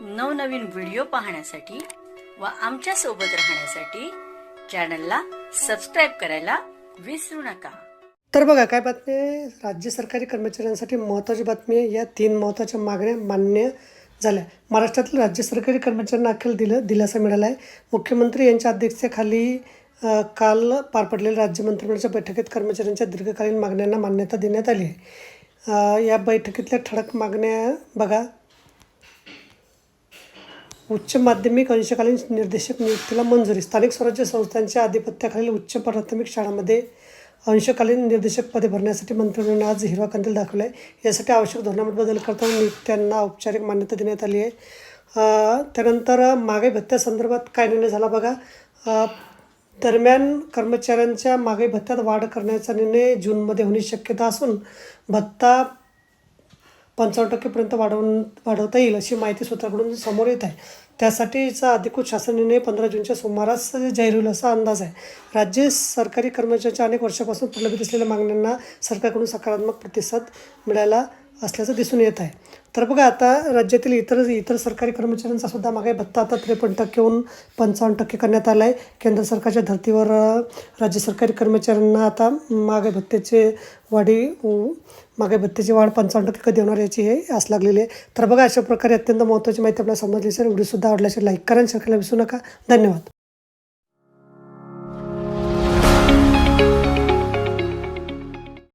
नवनवीन व्हिडिओ पाहण्यासाठी व आमच्यासोबत राहण्यासाठी चॅनलला सबस्क्राईब करायला विसरू नका. तर बघा काय बातमी आहे? राज्य सरकारी कर्मचाऱ्यांसाठी महत्त्वाची बातमी आहे. या तीन महत्त्वाच्या मागण्या मान्य झाल्या. महाराष्ट्रातील राज्य सरकारी कर्मचाऱ्यांना अखेर दिलं दिलासा मिळाला आहे मुख्यमंत्री यांच्या अध्यक्षतेखाली काल पार पडलेल्या राज्य मंत्रिमंडळाच्या बैठकीत कर्मचाऱ्यांच्या दीर्घकालीन मागण्यांना मान्यता देण्यात आली आहे. या बैठकीतल्या ठळक मागण्या बघा. उच्च माध्यमिक अंशकालीन निर्देशक नियुक्तीला मंजुरी. स्थानिक स्वराज्य संस्थांच्या आधिपत्याखालील उच्च प्राथमिक शाळांमध्ये अंशकालीन निर्देशक पदे भरण्यासाठी मंत्रिमंडळाने आज हिरवा कंदील दाखवला आहे यासाठी आवश्यक धोरणामध्ये बदल करताना नियुक्त्यांना औपचारिक मान्यता देण्यात आली आहे. त्यानंतर मागे भत्त्यासंदर्भात काय निर्णय झाला बघा. दरम्यान कर्मचाऱ्यांच्या मागे भत्त्यात वाढ करण्याचा निर्णय जूनमध्ये होण्याची शक्यता असून भत्ता पंचावन्न टक्केपर्यंत वाढवून वाढवता येईल अशी माहिती सूत्राकडून समोर येत आहे. त्यासाठीचा अधिकृत शासन निर्णय पंधरा जूनच्या सुमारास जाहीर होईल असा अंदाज आहे. राज्य सरकारी कर्मचाऱ्यांच्या अनेक वर्षापासून प्रलंबित असलेल्या मागण्यांना सरकारकडून सकारात्मक प्रतिसाद मिळाला असल्याचं दिसून येत आहे. तर बघा आता राज्यातील इतर इतर सरकारी कर्मचाऱ्यांचा सुद्धा मागे भत्ता आता त्रेपन्न टक्केहून पंचावन्न टक्के करण्यात आला आहे केंद्र सरकारच्या धर्तीवर राज्य सरकारी कर्मचाऱ्यांना आता मागे भत्त्याचे वाढी मागे भत्त्याची वाढ पंचावन्न टक्के कधी होणार याची हे आस लागलेली आहे. तर बघा अशा प्रकारे अत्यंत महत्त्वाची माहिती आपल्याला समजली सर व्हिडिओसुद्धा आवडल्याचे लाईक करा शेअर करायला विसरू नका. धन्यवाद.